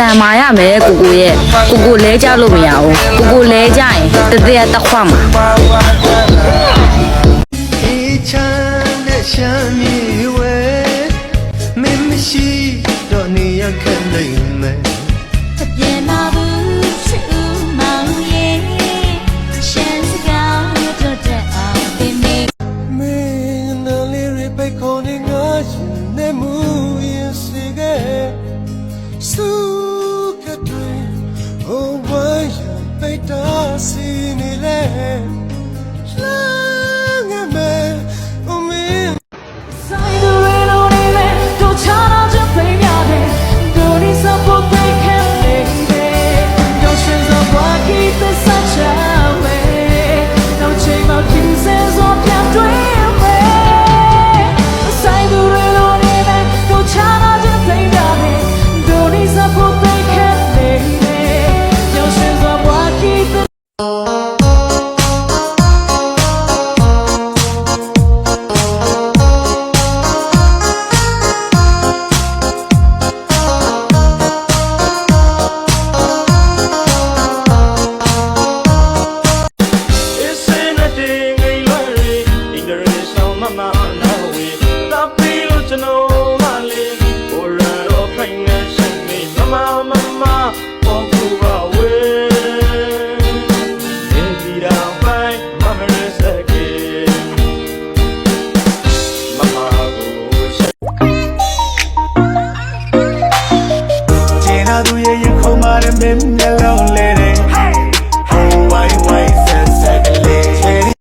တန်မာရမယ်ကိုကိုရဲ့ကိုကိုလဲကြလို့မရဘူးကိုကိုလဲကြရင်တသက်ရတစ်ခွမှာအေးချမ်းတဲ့ရှမ်းမြေဝဲမင်းမရှိတော့နေရခက်လိမ့်မယ်ပြင်လာဘူးချစ်ဦးမောင်ရဲ့ရှမ်းစကားတို့တဲ့အောင်ပင်နေမင်းနာလေးရပိတ်ခေါ်နေငါရှင်နေမှု က မမလာဝေတာပီလို့ကျွန်တော်မလေးဟိုရတော့ဖိုင်နေရှင်မေမမမမပေါ်ကူပါဝေနေဒီတော့ဖိုင်မမရစကေမမကိုရှက်ကျေနာသူရဲ့ရင်ခုံမာတဲ့မင်းမျက်လာ